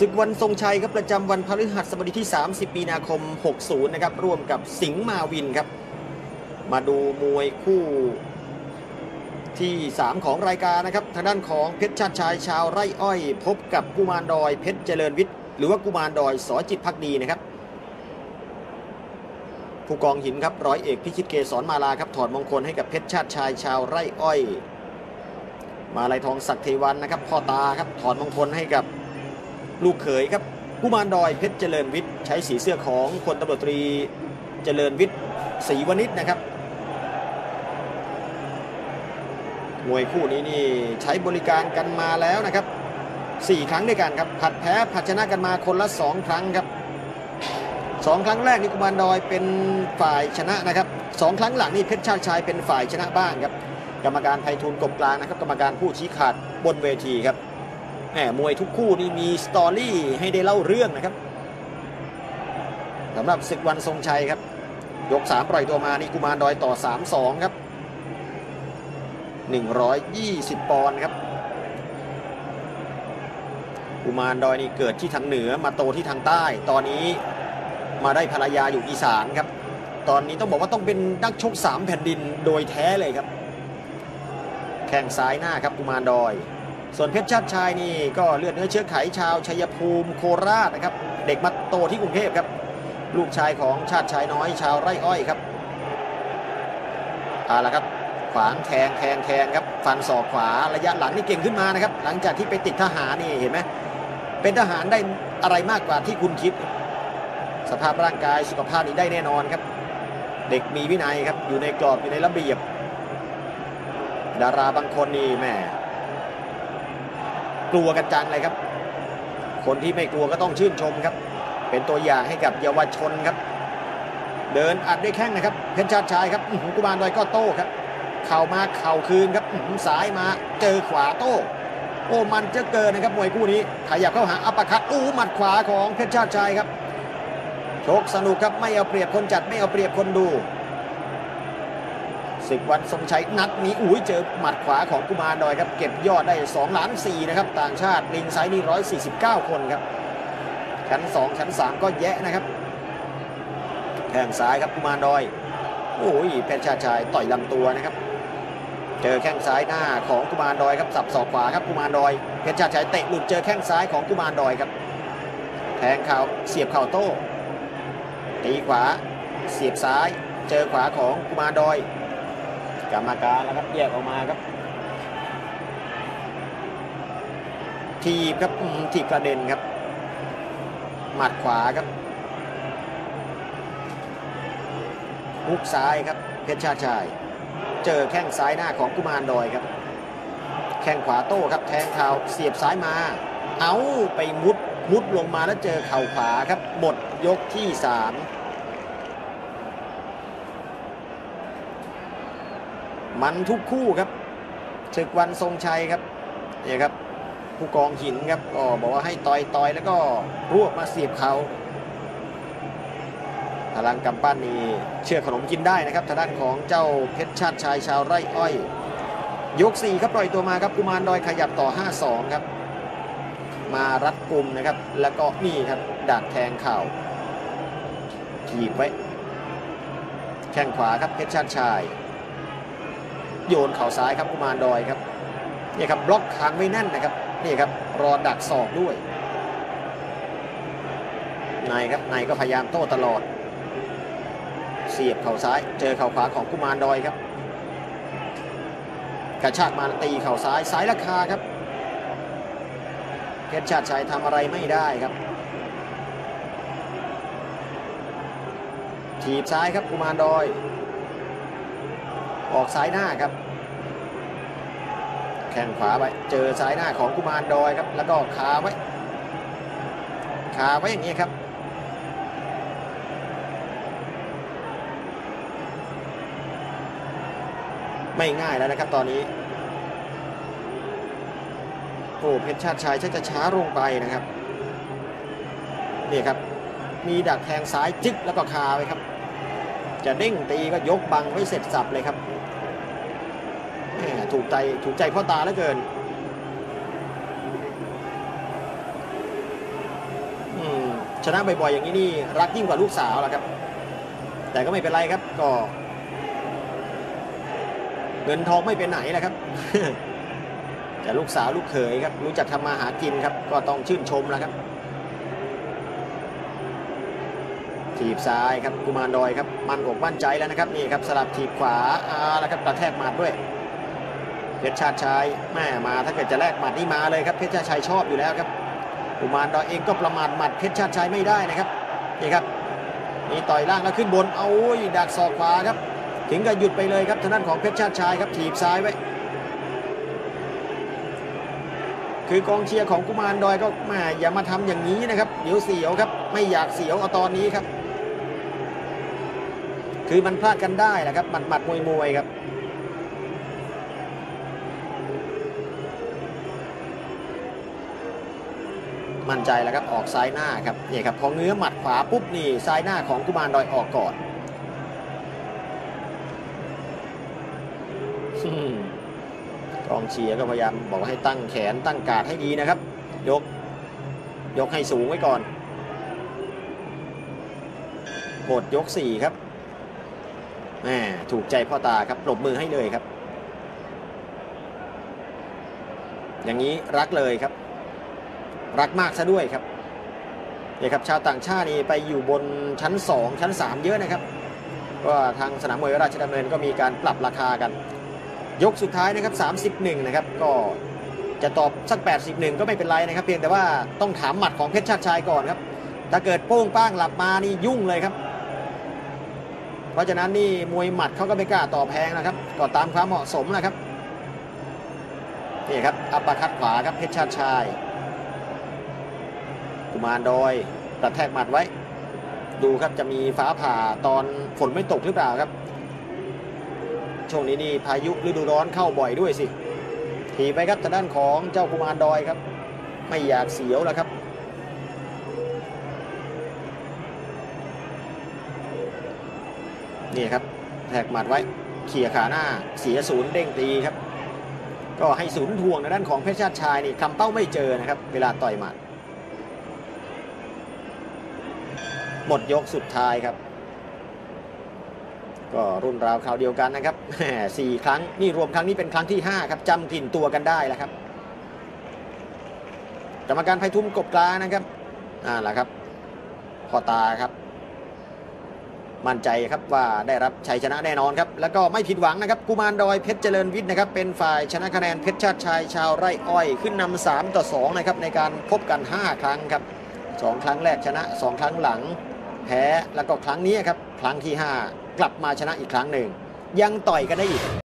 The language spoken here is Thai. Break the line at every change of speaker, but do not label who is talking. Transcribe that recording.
ศึกวันทรงชัยครับประจำวันพฤหัสบดีที่ 30 มีนาคม 60 นะครับ ร่วมกับสิงห์มาวินครับ มาดูมวยคู่ที่ 3 ของรายการนะครับ ทางด้านของเพชรชาติชายชาวไร่อ้อย พบกับกุมารดอยเพชรเจริญวิทย์หรือว่ากุมารดอยสอจิตพักดีนะครับ ผู้กองหินครับร้อยเอกพิชิตเกษรมาลาครับถอดมงคลให้กับเพชรชาติชายชาวไร่อ้อย มาลายทองศักดิ์เทวันนะครับพ่อตาครับถอดมงคลให้กับ ลูกเขยครับกุมารดอยเพชรเจริญวิทย์ใช้สีเสื้อของพลตำรวจตรีเจริญวิทย์ศรีวณิชนะครับมวยคู่นี้นี่ใช้บริการกันมาแล้วนะครับ 4 ครั้งด้วยกันครับผัดแพ้ผัดชนะกันมาคนละ 2 ครั้งครับสองครั้งแรกนี่กุมารดอยเป็นฝ่ายชนะนะครับสองครั้งหลังนี่เพชรชาติชายเป็นฝ่ายชนะบ้างครับ กรรมการไพฑูรย์กบกลางนะครับ กรรมการผู้ชี้ขาดบนเวทีครับ แหมมวยทุกคู่นี่มีสตอรี่ให้ได้เล่าเรื่องนะครับสำหรับศึกวันทรงชัยครับ ยก 3 ปล่อยตัวมานี่กุมารดอยต่อ 3-2 ครับ 120 ปอนด์ครับ กุมารดอยนี่เกิดที่ทางเหนือมาโตที่ทางใต้ ตอนนี้มาได้ภรรยาอยู่อีสานครับ ตอนนี้ต้องบอกว่าต้องเป็นนักชกสามแผ่นดินโดยแท้เลยครับ แข้งซ้ายหน้าครับกุมารดอย ส่วนเพชรชาติชายนี่ก็เลือดเนื้อเชื้อไขชาวชัยภูมิโคราชนะครับ เด็กมาโตที่กรุงเทพครับ ลูกชายของชาติชายน้อยชาวไร่อ้อยครับเอาละครับ ขวางแทงแทงแทงครับฟันศอกขวาระยะหลังนี่เก่งขึ้นมานะครับ หลังจากที่ไปติดทหารนี่เห็นไหมเป็นทหารได้อะไรมากกว่าที่คุณคิด สภาพร่างกายสุขภาพนี้ได้แน่นอนครับ เด็กมีวินัยครับอยู่ในกรอบอยู่ในระเบียบ ดาราบางคนนี่แม่ กลัวกันจังเลยครับ คนที่ไม่กลัวก็ต้องชื่นชมครับ เป็นตัวอย่างให้กับเยาวชนครับ เดินอัดด้วยแข้งนะครับ เพชรชาติชายครับหือกุมารดอยก็โต้ครับ เข่ามาเข่าคืนครับอื้อหือซ้ายมาเจอขวาโต้โอ้มันจะเกินนะครับมวยคู่นี้ขยับเข้าหาอัปปอร์คัตอู้หมัดขวาของเพชรชาติชายครับโชคสนุกครับไม่เอาเปรียบคนจัดไม่เอาเปรียบคนดู ศึกวันทรงชัยนัดนี้อุ้ยเจอหมัดขวาของกุมารดอยครับ เก็บยอดได้2ล้าน4นะครับ ต่างชาติลิงไซนี่149 คนครับ ชั้น 2 ชั้น 3 ก็แยะนะครับแข้งซ้ายครับกุมารดอย โอ้ยเพชรชาชายต่อยลำตัวนะครับ เจอแข้งซ้ายหน้าของกุมารดอยครับสับศอกขวาครับกุมารดอยเพชรชาชายเตะหลุดเจอแข้งซ้ายของกุมารดอยครับแทงเข่าเสียบเข่าโต้ตีขวาเสียบซ้าย เจอขวาของกุมารดอย กรรมการแล้วครับแยกออกมาครับ ทีบครับทีบกระเด็นครับ หมัดขวาครับฮุกซ้ายครับเพชรชาติชาย เจอแข้งซ้ายหน้าของกุมารดอยครับ แข้งขวาโต้ครับแทงเข่าเสียบซ้ายมา เอาไปมุดมุดลงมาแล้วเจอเข่าขวาครับหมดยกที่สาม มันทุกคู่ครับศึกวันทรงชัยครับเนี่ยครับผู้กองหินครับก็บอกว่าให้ต่อยต่อยแล้วก็รวบมาเสียบเขาพลังกำปั้นนี่เชื่อขนมกินได้นะครับทางด้านของเจ้าเพชรชาติชายชาวไร่อ้อย ยก4ครับปล่อยตัวมาครับกุมารดอยขยับต่อ 5-2 ครับ มารัดกลุ่มนะครับ แล้วก็นี่ครับดักแทงเข่าถีบไว้ แข้งขวาครับเพชรชาติชาย โยนเข่าซ้ายครับกุมารดอยครับนี่ครับบล็อกคางไม่แน่นนะครับนี่ครับรอดักศอกด้วยนายครับนายก็พยายามโต้ตลอด เสียบเข่าซ้าย เจอเข่าขวาของกุมารดอยครับ กระชากมาตีเข่าซ้ายซ้ายราคาครับเพชรชาติชัยทำอะไรไม่ได้ครับถีบซ้ายครับกุมารดอย ออกซ้ายหน้าครับ แข้งขวาไป เจอซ้ายหน้าของกุมารดอยครับ แล้วก็คาไว้ คาไว้อย่างนี้ครับ ไม่ง่ายแล้วนะครับตอนนี้โอ้เพชรชาติชายชักจะช้าลงไปนะครับนี่ครับ มีดักแทงซ้ายจึ๊กแล้วก็คาไว้ครับ จะเด้งตีก็ยกบังไว้เสร็จสับเลยครับ ถูกใจถูกใจพ่อตาเหลือเกินชนะบ่อยๆอย่างนี้นี่รักยิ่งกว่าลูกสาวแล้วครับ แต่ก็ไม่เป็นไรครับก็ เงินทองไม่เป็นไหนแหละครับ แต่ลูกสาวลูกเขยครับ รู้จักทำมาหากินครับ ก็ต้องชื่นชมแล้วครับถีบซ้ายครับกุมารดอยครับมันอกมั่นใจแล้วนะครับนี่ครับสลับถีบขวาอาแล้วครับกระแทกหมัดด้วย เพชรชาติชัยแม่มาถ้าเกิดจะแลกหมัดนี่มาเลยครับเพชรชาติชัยชอบอยู่แล้วครับกุมารดอยเองก็ประมาทหมัดเพชรชาติชัยไม่ได้นะครับนี่ครับนี่ต่อยล่างแล้วขึ้นบนเอายดักศอกขวาครับ ถึงกับหยุดไปเลยครับทางด้านของเพชรชาติชัยครับถีบซ้ายไว้คือกองเชียร์ของกุมารดอยก็ม่อย่ามาทำอย่างนี้นะครับเดี๋ยวเสียวครับ ไม่อยากเสียวเอาตอนนี้ครับ คือมันพลาดกันได้แหละครับหมัดหมัดมวยมวยครับ มั่นใจแล้วครับออกซ้ายหน้าครับนี่ครับพอเงื้อหมัดขวาปุ๊บนี่ซ้ายหน้าของกุมารดอยออกก่อนกองเชียร์ก็พยายามบอกให้ตั้งแขนตั้งกาดให้ดีนะครับ ยก ยกให้สูงไว้ก่อนหมดยกสี่ครับแหมถูกใจพ่อตาครับปรบมือให้เลยครับ อย่างนี้รักเลยครับ รักมากซะด้วยครับเนี่ยครับชาวต่างชาตินี่ไปอยู่บนชั้น 2 ชั้น 3 เยอะนะครับก็ทางสนามมวยราชดำเนินก็มีการปรับราคากัน ยกสุดท้ายนะครับ31นะครับก็จะตอบสัก 81 ก็ไม่เป็นไรนะครับ เพียงแต่ว่าต้องถามหมัดของเพชรชาติชายก่อนครับ ถ้าเกิดโป้งป้างหลับมานี่ยุ่งเลยครับ เพราะฉะนั้นนี่มวยหมัดเขาก็ไม่กล้าต่อแพงนะครับ ก็ตามความเหมาะสมนะครับนี่ครับอัปคัดขวาครับเพชรชาติชาย กุมารดอยกระแทกหมัดไว้ ดูครับจะมีฟ้าผ่าตอนฝนไม่ตกหรือเปล่าครับ ช่วงนี้นี่พายุฤดูร้อนเข้าบ่อยด้วยสิถีบไปครับทางด้านของเจ้ากุมารดอยครับ ไม่อยากเสียวแล้วครับนี่ครับแทกหมัดไว้เขี่ยขาหน้าเสียศูนย์เด้งตีครับ ก็ให้ศูนย์ทวงในด้านของเพชรชาติชายนี่คำเป้าไม่เจอนะครับ เวลาต่อยหมัด หมดยกสุดท้ายครับ ก็รุ่นราวคราวเดียวกันนะครับสี่ครั้งนี่รวมครั้งนี้เป็นครั้งที่ 5 ครับจำกลิ่นตัวกันได้แล้วครับกรรมการไพทุ่มกบกลางนะครับอ่าล่ะครับพอตาครับ มั่นใจครับว่าได้รับชัยชนะแน่นอนครับ แล้วก็ไม่ผิดหวังนะครับกุมารดอยเพชรเจริญวิทย์นะครับ เป็นฝ่ายชนะคะแนนเพชรชาติชายชาวไร่อ้อยขึ้นนำ3ต่อ 2 นะครับ ในการพบกัน 5 ครั้งครับ 2 ครั้งแรกชนะ 2 ครั้งหลัง แพ้แล้วก็ครั้งนี้ครับครั้งที่ 5 กลับมาชนะอีกครั้งหนึ่ง ยังต่อยกันได้อีก